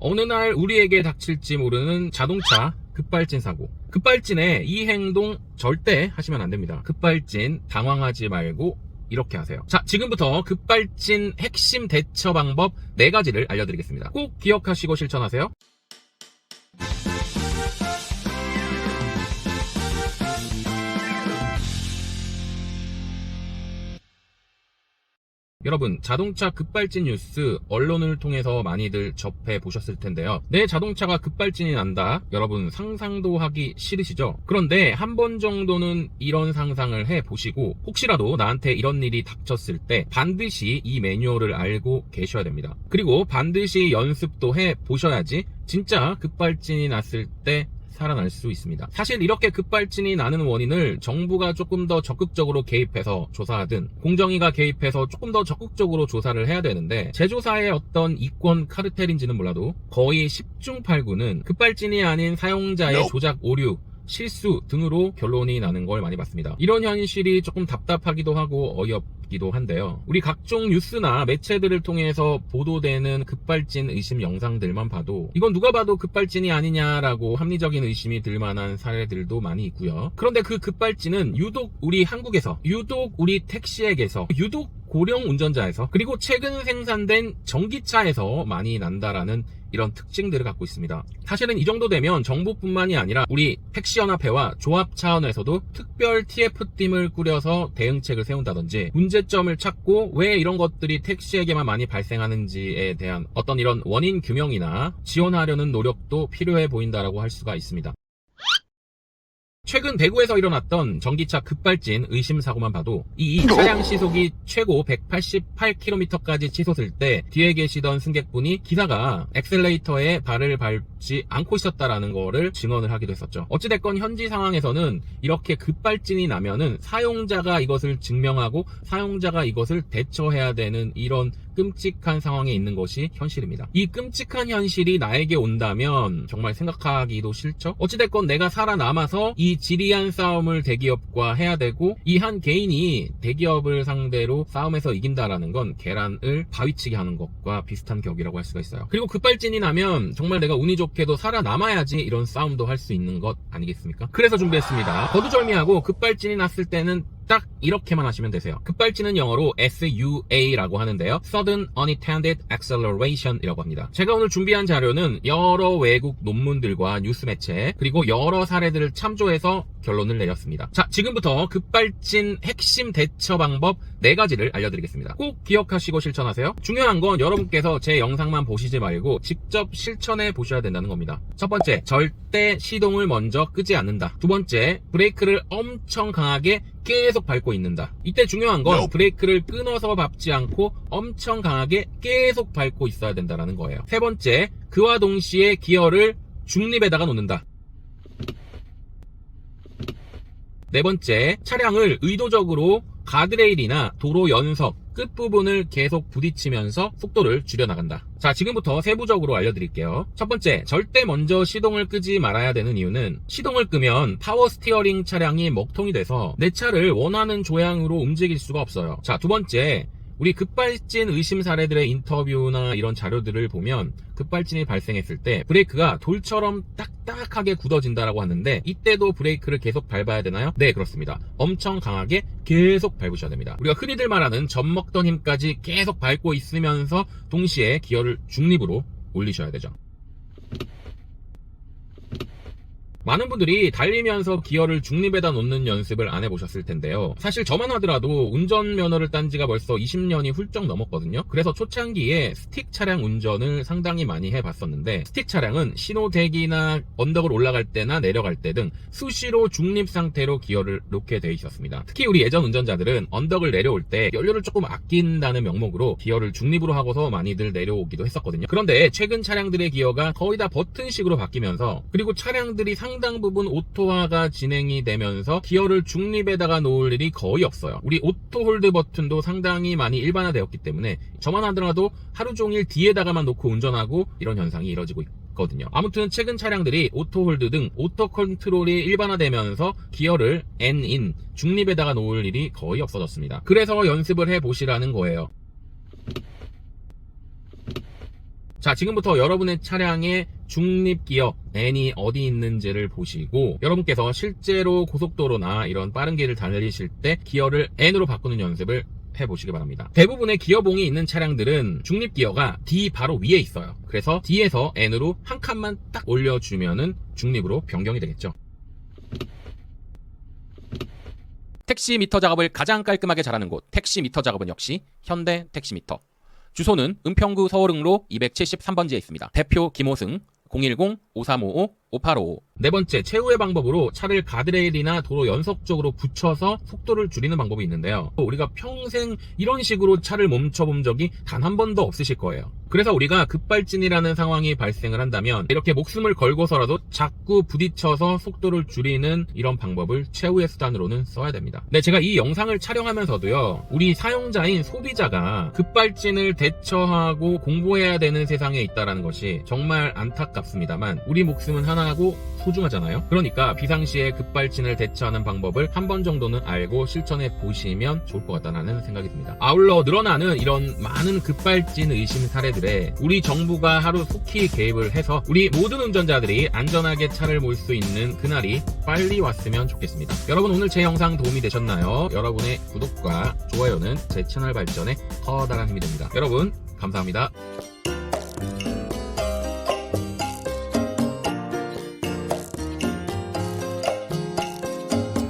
어느 날 우리에게 닥칠지 모르는 자동차 급발진 사고. 급발진에 이 행동 절대 하시면 안 됩니다. 급발진 당황하지 말고 이렇게 하세요. 자, 지금부터 급발진 핵심 대처 방법 4가지를 알려드리겠습니다. 꼭 기억하시고 실천하세요. 여러분, 자동차 급발진 뉴스 언론을 통해서 많이들 접해 보셨을 텐데요. 내 자동차가 급발진이 난다. 여러분 상상도 하기 싫으시죠? 그런데 한 번 정도는 이런 상상을 해 보시고 혹시라도 나한테 이런 일이 닥쳤을 때 반드시 이 매뉴얼을 알고 계셔야 됩니다. 그리고 반드시 연습도 해 보셔야지 진짜 급발진이 났을 때 살아날 수 있습니다. 사실 이렇게 급발진이 나는 원인을 정부가 조금 더 적극적으로 개입해서 조사하든 공정위가 개입해서 조금 더 적극적으로 조사를 해야 되는데 제조사의 어떤 이권 카르텔인지는 몰라도 거의 10중 8구는 급발진이 아닌 사용자의 조작 오류 실수 등으로 결론이 나는 걸 많이 봤습니다. 이런 현실이 조금 답답하기도 하고 어이없 기도 한데요. 우리 각종 뉴스나 매체들을 통해서 보도되는 급발진 의심 영상들만 봐도 이건 누가 봐도 급발진이 아니냐라고 합리적인 의심이 들 만한 사례들도 많이 있고요. 그런데 그 급발진은 유독 우리 한국에서 유독 우리 택시에게서 유독 고령 운전자에서 그리고 최근 생산된 전기차에서 많이 난다라는 이런 특징들을 갖고 있습니다. 사실은 이 정도 되면 정부뿐만이 아니라 우리 택시연합회와 조합 차원에서도 특별 TF팀을 꾸려서 대응책을 세운다든지 문제점을 찾고 왜 이런 것들이 택시에게만 많이 발생하는지에 대한 어떤 이런 원인 규명이나 지원하려는 노력도 필요해 보인다라고 할 수가 있습니다. 최근 대구에서 일어났던 전기차 급발진 의심 사고만 봐도 이 차량 시속이 최고 188km까지 치솟을 때 뒤에 계시던 승객분이 기사가 엑셀레이터에 발을 밟지 않고 있었다라는 거를 증언을 하기도 했었죠. 어찌됐건 현지 상황에서는 이렇게 급발진이 나면은 사용자가 이것을 증명하고 사용자가 이것을 대처해야 되는 이런 끔찍한 상황에 있는 것이 현실입니다. 이 끔찍한 현실이 나에게 온다면 정말 생각하기도 싫죠? 어찌됐건 내가 살아남아서 이 지리한 싸움을 대기업과 해야 되고 이 한 개인이 대기업을 상대로 싸움에서 이긴다라는 건 계란을 바위치기 하는 것과 비슷한 격이라고 할 수가 있어요. 그리고 급발진이 나면 정말 내가 운이 좋게도 살아남아야지 이런 싸움도 할 수 있는 것 아니겠습니까? 그래서 준비했습니다. 거두절미하고 급발진이 났을 때는 딱 이렇게만 하시면 되세요. 급발진은 영어로 SUA라고 하는데요. Sudden Unintended Acceleration이라고 합니다. 제가 오늘 준비한 자료는 여러 외국 논문들과 뉴스 매체 그리고 여러 사례들을 참조해서 결론을 내렸습니다. 자, 지금부터 급발진 핵심 대처 방법 4가지를 알려드리겠습니다. 꼭 기억하시고 실천하세요. 중요한 건 여러분께서 제 영상만 보시지 말고 직접 실천해 보셔야 된다는 겁니다. 첫 번째, 절대 시동을 먼저 끄지 않는다. 두 번째, 브레이크를 엄청 강하게 계속 밟고 있는다. 이때 중요한 건 브레이크를 끊어서 밟지 않고 엄청 강하게 계속 밟고 있어야 된다는 거예요. 세 번째, 그와 동시에 기어를 중립에다가 놓는다. 네 번째, 차량을 의도적으로 가드레일이나 도로 연석 끝부분을 계속 부딪히면서 속도를 줄여나간다. 자, 지금부터 세부적으로 알려드릴게요. 첫 번째, 절대 먼저 시동을 끄지 말아야 되는 이유는 시동을 끄면 파워 스티어링 차량이 먹통이 돼서 내 차를 원하는 조향으로 움직일 수가 없어요. 자, 두 번째, 우리 급발진 의심 사례들의 인터뷰나 이런 자료들을 보면 급발진이 발생했을 때 브레이크가 돌처럼 딱딱하게 굳어진다라고 하는데 이때도 브레이크를 계속 밟아야 되나요? 네 그렇습니다. 엄청 강하게 계속 밟으셔야 됩니다. 우리가 흔히들 말하는 젖 먹던 힘까지 계속 밟고 있으면서 동시에 기어를 중립으로 올리셔야 되죠. 많은 분들이 달리면서 기어를 중립에다 놓는 연습을 안 해보셨을 텐데요. 사실 저만 하더라도 운전 면허를 딴 지가 벌써 20년이 훌쩍 넘었거든요. 그래서 초창기에 스틱 차량 운전을 상당히 많이 해봤었는데 스틱 차량은 신호 대기나 언덕을 올라갈 때나 내려갈 때 등 수시로 중립 상태로 기어를 놓게 돼 있었습니다. 특히 우리 예전 운전자들은 언덕을 내려올 때 연료를 조금 아낀다는 명목으로 기어를 중립으로 하고서 많이들 내려오기도 했었거든요. 그런데 최근 차량들의 기어가 거의 다 버튼식으로 바뀌면서 그리고 차량들이 상당 부분 오토화가 진행이 되면서 기어를 중립에다가 놓을 일이 거의 없어요. 우리 오토 홀드 버튼도 상당히 많이 일반화되었기 때문에 저만 하더라도 하루 종일 뒤에다가만 놓고 운전하고 이런 현상이 이뤄지고 있거든요. 아무튼 최근 차량들이 오토 홀드 등 오토 컨트롤이 일반화되면서 기어를 N인 중립에다가 놓을 일이 거의 없어졌습니다. 그래서 연습을 해 보시라는 거예요. 자, 지금부터 여러분의 차량의 중립 기어 N이 어디 있는지를 보시고 여러분께서 실제로 고속도로나 이런 빠른 길을 달리실 때 기어를 N으로 바꾸는 연습을 해보시기 바랍니다. 대부분의 기어봉이 있는 차량들은 중립 기어가 D 바로 위에 있어요. 그래서 D에서 N으로 한 칸만 딱 올려주면은 중립으로 변경이 되겠죠. 택시 미터 작업을 가장 깔끔하게 잘하는 곳 택시 미터 작업은 역시 현대 택시 미터. 주소는 은평구 서울흥로 273번지에 있습니다. 대표 김호승 010-5355 010-5355-5855. 네 번째, 최후의 방법으로 차를 가드레일이나 도로 연석 쪽으로 붙여서 속도를 줄이는 방법이 있는데요. 우리가 평생 이런 식으로 차를 멈춰본 적이 단 한 번도 없으실 거예요. 그래서 우리가 급발진이라는 상황이 발생을 한다면 이렇게 목숨을 걸고서라도 자꾸 부딪혀서 속도를 줄이는 이런 방법을 최후의 수단으로는 써야 됩니다. 네, 제가 이 영상을 촬영하면서도요, 우리 사용자인 소비자가 급발진을 대처하고 공부해야 되는 세상에 있다는 것이 정말 안타깝습니다만 우리 목숨은 하나 하고 소중하잖아요. 그러니까 비상시에 급발진을 대처하는 방법을 한 번 정도는 알고 실천해 보시면 좋을 것 같다는 생각이 듭니다. 아울러 늘어나는 이런 많은 급발진 의심 사례들에 우리 정부가 하루 속히 개입을 해서 우리 모든 운전자들이 안전하게 차를 몰 수 있는 그날이 빨리 왔으면 좋겠습니다. 여러분 오늘 제 영상 도움이 되셨나요? 여러분의 구독과 좋아요는 제 채널 발전에 커다란 힘이 됩니다. 여러분 감사합니다.